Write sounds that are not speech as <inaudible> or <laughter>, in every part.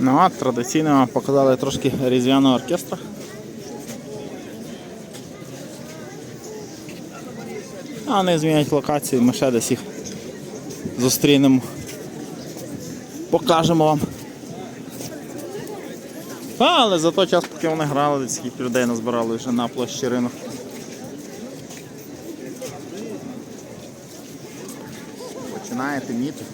Ну а традиційно показали трошки різдвяного оркестра. А вони змінять локацію, ми ще десь їх зустрінемо. Покажемо вам. А, але за той час, поки вони грали, скільки людей назбирали вже на площі ринок. Починає темніти.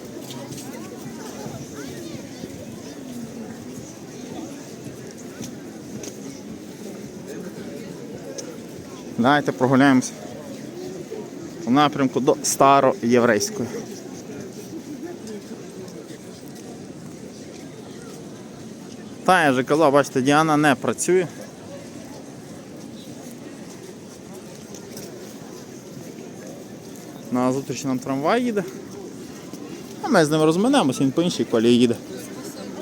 Давайте прогуляємося у напрямку до староєврейської. Та я вже казав, бачите, Діана не працює. На зустріч нам трамвай їде. А ми з ним розминемося, він по іншій колії їде.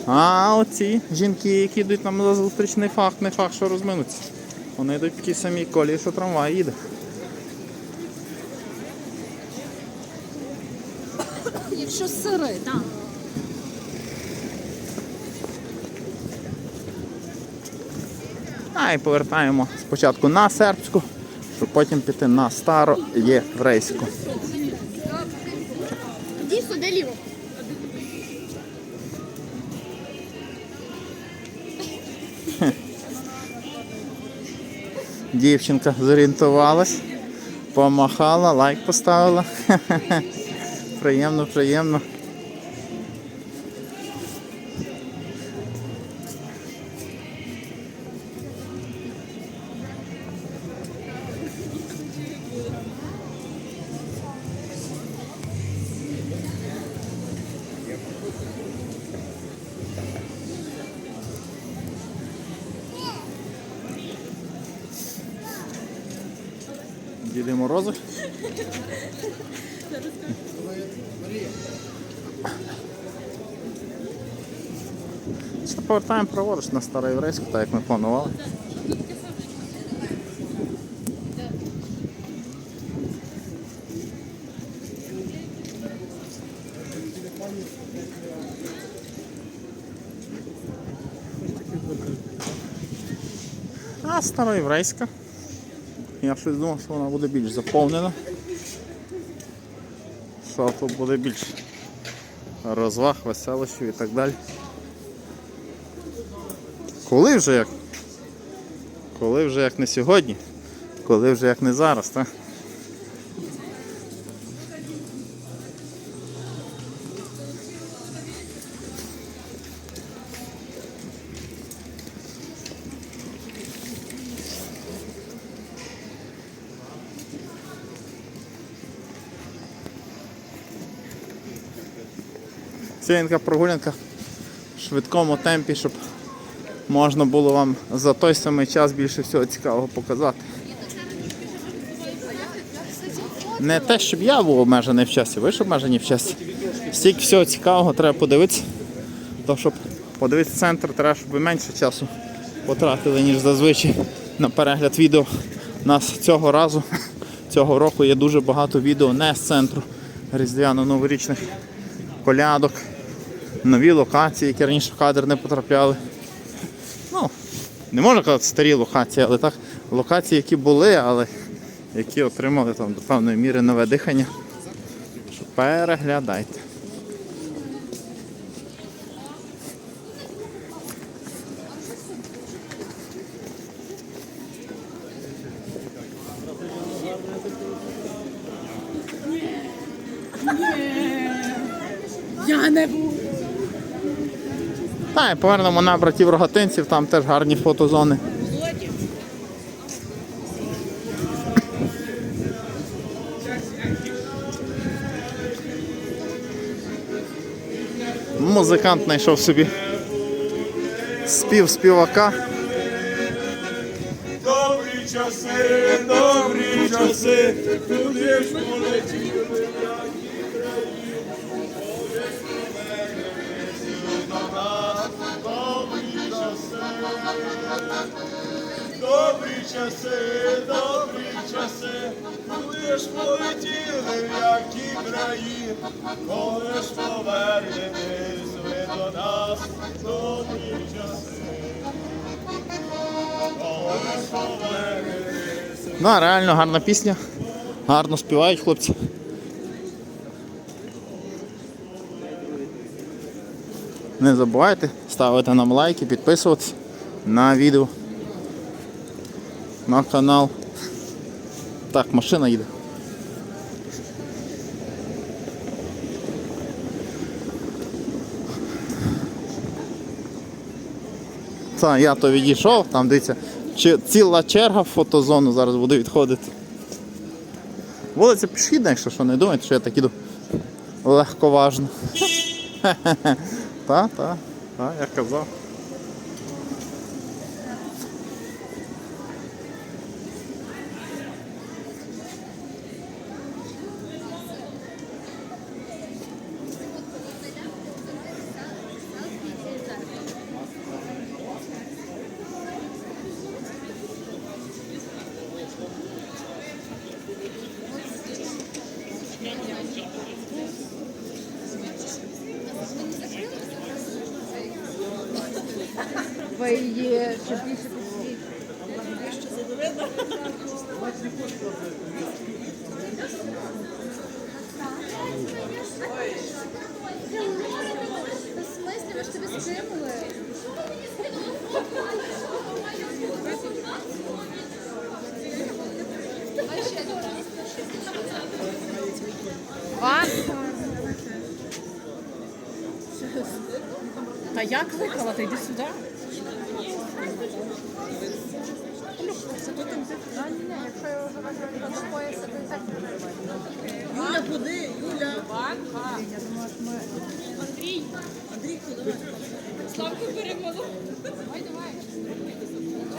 А оці жінки, які йдуть нам за зустрічний факт, не факт, що розминуться. Вони йдуть в тій самій колії, що трамвай їде. Якщо сири, так. А і повертаємо спочатку на сербську, щоб потім піти на староєврейську. Іди сюди ліво. Дівчинка зорієнтувалась, помахала, лайк поставила. <laughs> Приємно, приємно. Діди Морози. Що повертаємо праворуч на староєврейську, так як ми планували. А староєврейська. Я щось думав, що вона буде більш заповнена. Що тут буде більш розваг, веселощів і так далі. Коли вже як? Коли вже як не сьогодні? Коли вже як не зараз, так? Сьогодні прогулянка в швидкому темпі, щоб можна було вам за той самий час більше всього цікавого показати. Не те, щоб я був обмежений в часі, ви ж обмежені в часі. Стільки всього цікавого треба подивитися. То щоб подивитися центр, треба, щоб ви менше часу потратили, ніж зазвичай на перегляд відео. У нас цього разу, цього року є дуже багато відео не з центру різдвяно-новорічних колядок, нові локації, які раніше в кадр не потрапляли. Ну, не можна казати старі локації, але так, локації, які були, але які отримали там до певної міри нове дихання. Переглядайте. Я не буду. Та, і повернемо на братів рогатинців, там теж гарні фотозони. Музикант знайшов собі спів співака. Добрі часи, добрі часи, туди ж полетіли, добрі часи, добрі часи, куди ж полетіли, в які краї, коли ж повернетесь ви до нас, добрі часи. Коли ж повернетесь Ну, а реально гарна пісня. Гарно співають хлопці. Не забувайте ставити нам лайки, підписуватися на відео, на канал. Так, машина їде. Та, я то відійшов, там дивіться, ціла черга в фотозону зараз буде відходити. Вулиця пішохідна, якщо що, не думайте, що я так іду легковажно. <laughs> Та, та, та, я казав. Ви її? Та як виклала? Ти йди сюди. Юля, куди? Юля. Андрій. Андрій, куди? Славку перемогу. Давай, давай.